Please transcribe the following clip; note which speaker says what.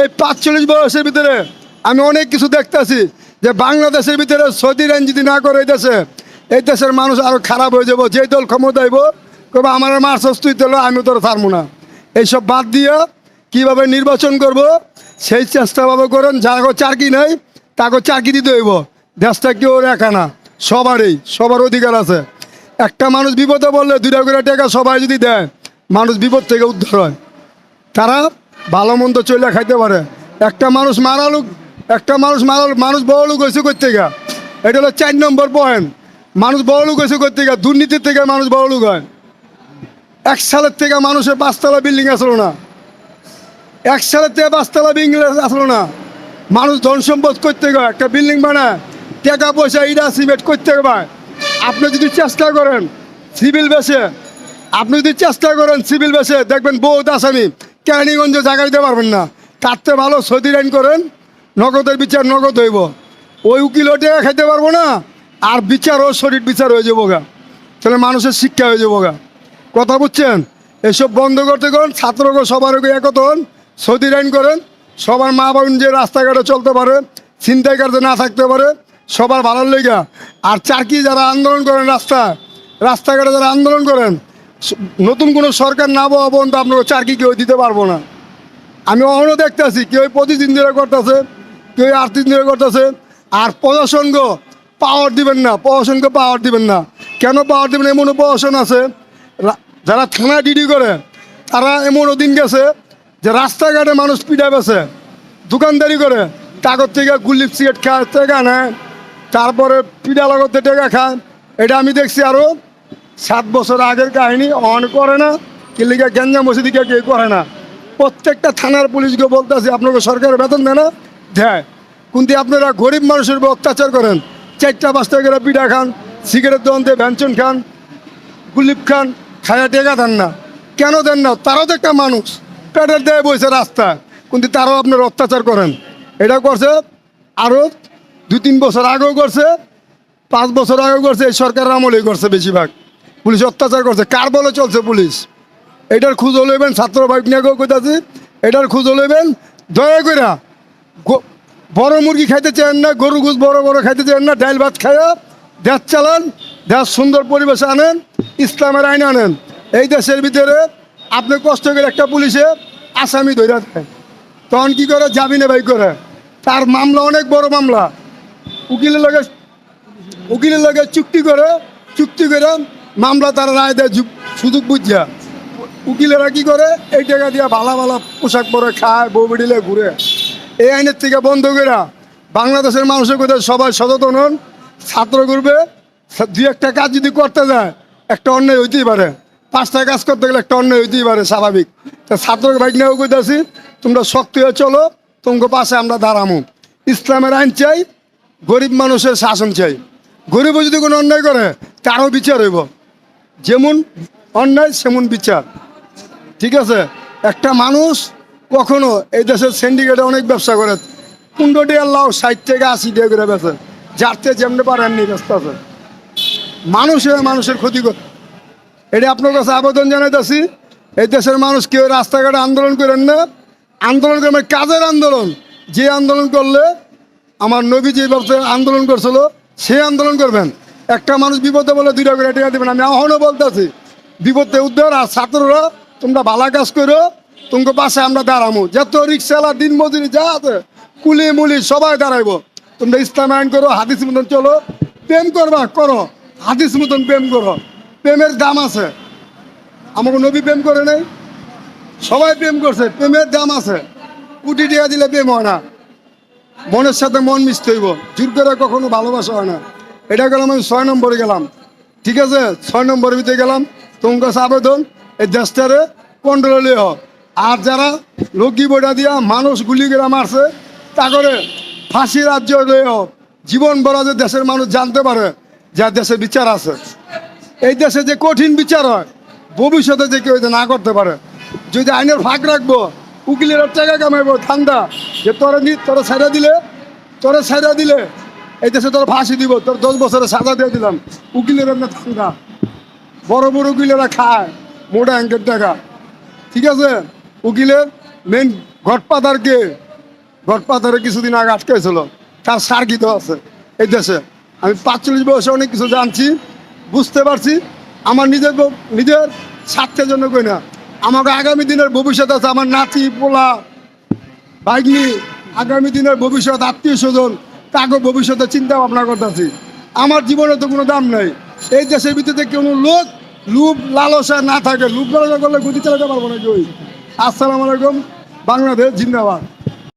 Speaker 1: এই পাঁচচল্লিশ বয়সের ভিতরে আমি অনেক কিছু দেখতেছি যে বাংলাদেশের ভিতরে সৌদি আইন যদি না করে এই দেশে, এই দেশের মানুষ আরও খারাপ হয়ে যাব যে দল ক্ষমতা আইব কবে আমার মার্চস তুই তোলো আমি তোর ছাড়বো না। এইসব বাদ দিয়ে কীভাবে নির্বাচন করব, সেই চেষ্টা ভাবে করেন, যারা চাকরি নেই তাকে চাকরি দিতে হইব। দেশটা কেউ একা না, সবারই, সবার অধিকার আছে। একটা মানুষ বিপদে বললে দুটা করে টাকা সবাই যদি দেয়, মানুষ বিপদ থেকে উদ্ধার হয়। তারা ভালো মন্দ চলে খাইতে পারে। একটা মানুষ মারালুক একটা মানুষ মারাল মানুষ বড়লুক হয়েছে করতে গা এটা হলো চার নম্বর পয়েন্ট মানুষ বড়লুক হয়েছে করতে গা দুর্নীতির থেকে মানুষ বড়লুক হয়। এক সালের থেকে মানুষের পাঁচতলা বিল্ডিং আসলো না। এক সালের থেকে পাঁচতলা বিল্ডিং আসলো না। মানুষ ধন সম্পদ করতে গেলে একটা বিল্ডিং বানায়, টাকা পয়সা, ইটা, সিমেন্ট করতে পায়? আপনি যদি চেষ্টা করেন সিভিল বেসে আপনি যদি চেষ্টা করেন সিভিল বেসে দেখবেন বহুত আসামি। কেরানীগঞ্জে জায়গা দিতে পারবেন না। তার থেকে ভালো সৌদি আইন করেন, নগদের বিচার নগদ হইব। ওই উকিল টাকা খাইতে পারব না, আর বিচারও শরীর বিচার হয়ে যাব গা। তাহলে মানুষের শিক্ষা হয়ে যাব গা। কথা বুঝছেন? এসব বন্ধ করতে করেন ছাত্রকে সবার আগে একতন সৌদি আইন করেন, সবার মা বোন যে রাস্তাঘাটে চলতে পারে, ছিনতাই কার্যে না থাকতে পারে, সবার ভালোর লেগা। আর চাকরি যারা আন্দোলন করেন রাস্তা রাস্তাঘাটে যারা আন্দোলন করেন নতুন কোনো সরকার না পাওয়া পর্যন্ত আপনাকে চাকরি কেউ দিতে পারব না। আমি অহনও দেখতেছি কেউ প্রতিদিন ধরে করতেছে কেউ আট দিন ধরে করতেছে, আর প্রশাসনকে পাওয়ার দিবেন না, প্রশাসনকে পাওয়ার দিবেন না। কেন পাওয়ার দিবেন এমন প্রশাসন আছে যারা থানা ডিডি করে, তারা এমনও দিন গেছে যে রাস্তাঘাটে মানুষ পিঠা বেছে দোকানদারি করে কাগজ থেকে গুলিপ সিগারেট খায়, টেকা নেয়, তারপরে পিঠা লাগতে টেকা খায়, এটা আমি দেখছি আরও সাত বছর আগের কাহিনী অন করে না কিলিকা গ্যাঞ্জাম মসজিদিকে কেউ করে না। প্রত্যেকটা থানার পুলিশকে বলতেছে, আপনাকে সরকারের বেতন দেয় না? দেয়। কিন্তু আপনারা গরিব মানুষের উপর অত্যাচার করেন। চারটা পাঁচটা করে পিঠা খান, সিগারেট দোকান দিয়ে ব্যঞ্চন খান গুলিপ খান, খায়া টেকা দেন না। কেন দেন না? তারাও তো একটা মানুষ। পেটের দেয় বইছে রাস্তা। কিন্তু তারাও আপনার অত্যাচার করেন। এটা করছে আরও দুই তিন বছর আগেও করছে, পাঁচ বছর আগেও করছে, এই সরকার আমলেই করছে বেশিরভাগ। পুলিশ অত্যাচার করছে। কার বলে চলছে পুলিশ? এটার খুঁজ লইবেন ছাত্র বাইক নিয়ে কইতাছি এটার খুঁজ লইবেন দয়া করে গো- বড় মুরগি খাইতে চান না, গরু গুছ বড় বড় খাইতে চান না, ডাইল ভাত খাইয়া দেশ চালান, দেশ সুন্দর পরিবেশে আনেন, ইসলামের আইন আনেন। এই দেশের ভিতরে আপনি কষ্ট করে একটা পুলিশে আসামি ধরে দেয় তখন কি করে? জামিনে বাই করে। তার মামলা অনেক বড় মামলা। উকিলের লগে উকিলের লগে চুক্তি করে চুক্তি করে মামলা তারা রায় দেয় সুযোগ বুঝিয়া। উকিলেরা কি করে? এই টাকা দিয়া ভালো ভালো পোশাক পরে খায়, বউ বেডিলে ঘুরে। এই আইনের থেকে বন্ধ করে বাংলাদেশের মানুষের কোথায় সবাই সচেতন হন, ছাত্র করবে। দু একটা কাজ যদি করতে যায়, একটা অন্যায় হইতেই পারে। পাঁচটা কাজ করতে গেলে একটা অন্যায় হইতেই পারে, স্বাভাবিক। তা ছাত্র বাইক নিয়েও কইতেছি, তোমরা শক্তি হয়ে চলো, তোমাকে পাশে আমরা দাঁড়ামো। ইসলামের আইন চাই, গরিব মানুষের শাসন চাই। গরিব যদি কোনো অন্যায় করে, তারও বিচার হইব। যেমন অন্যায়, সেমন বিচার। ঠিক আছে? একটা মানুষ কখনো এই দেশের সিন্ডিকেটে অনেক ব্যবসা করে। পনেরো টাকা লাও ষাট থেকে আশি টাকা করে বেছে যারতে যেমনি পারেননি ব্যস্ত আছে। মানুষ হয়ে মানুষের ক্ষতি করে এটা আপনার কাছে আবেদন জানাইতেছি। এই দেশের মানুষ কেউ রাস্তাঘাটে আন্দোলন করেন না। আন্দোলন করবেন কাজের আন্দোলন। যে আন্দোলন করলে আমার নবী যে ব্যবসায় আন্দোলন করছিল সেই আন্দোলন করবেন। একটা মানুষ বিপদে বলে দুইটা করে টাকা দেবেন। আমি এখনও বলতেছি, বিপদে উদ্ধার আর ছাত্ররা, তোমরা ভালো কাজ করো, তোমাকে পাশে আমরা দাঁড়াবো যত রিক্সাওয়ালা দিন মজুরি যা আছে, কুলি মুলি সবাই দাঁড়াইবো। তোমরা ইসলাম আইন করো, হাদিস মতন চলো, প্রেম করবা, করো। হাদিস মতন প্রেম করো। প্রেমের দাম আছে। আমাকে নবী প্রেম করে নাই? সবাই প্রেম করছে, প্রেমের দাম আছে। কোটি টাকা দিলে প্রেম হয় না। মনের সাথে মন মিশতে হইব। জোর করে কখনো ভালোবাসা হয় না। এটা গেলাম আমি ছয় নম্বরে গেলাম। ঠিক আছে? ছয় নম্বরের ভিতরে গেলাম। তোমার কাছে আবেদন। এই দেশটারে কন্ট্রোলে হোক। আর যারা রোগী বইটা দিয়া মানুষ গুলি করে মারছে তা করে ফাঁসি রাজ্য হোক। জীবন বড় যে দেশের মানুষ জানতে পারে যে দেশে বিচার আছে। এই দেশে যে কঠিন বিচার হয়, ভবিষ্যতে যে কেউ না করতে পারে। যদি আইনের ফাঁক রাখব, উকিলের টাকা কামাইবো ঠান্ডা যে তোরা তোরা ছেড়ে দিলে, তোরা ছেড়ে দিলে এই দেশে তোরা ফাঁসি দিব, তোর দশ বছরে সাজা দিয়ে দিলাম। উকিলের এমনি ঠান্ডা বড় বড় উকিলেরা খায়, মোটা অঙ্কের টাকা। ঠিক আছে? উকিলের মেন গডপাদারকে ঘটপাতারে কিছুদিন আগে আটকাইছিল তার সার্গিত আছে এই দেশে। আমি পাঁচচল্লিশ বয়সে অনেক কিছু জানছি, বুঝতে পারছি। আমার নিজের নিজের স্বার্থের জন্য কই না। আমাকে আগামী দিনের ভবিষ্যৎ আছে, আমার নাতি, পোলা, ভাগ্নি, আগামী দিনের ভবিষ্যৎ, আত্মীয় স্বজন তাকে ভবিষ্যতে চিন্তা ভাবনা করতেছি। আমার জীবনে তো কোনো দাম নেই। এই দেশের ভিতরে কোনো লোক লুপ, লালসা না থাকে। লুপ লালসা করলে গতি চালাতে পারব না কেউ। আসসালামু আলাইকুম, বাংলাদেশ, জিন্দাবাদ।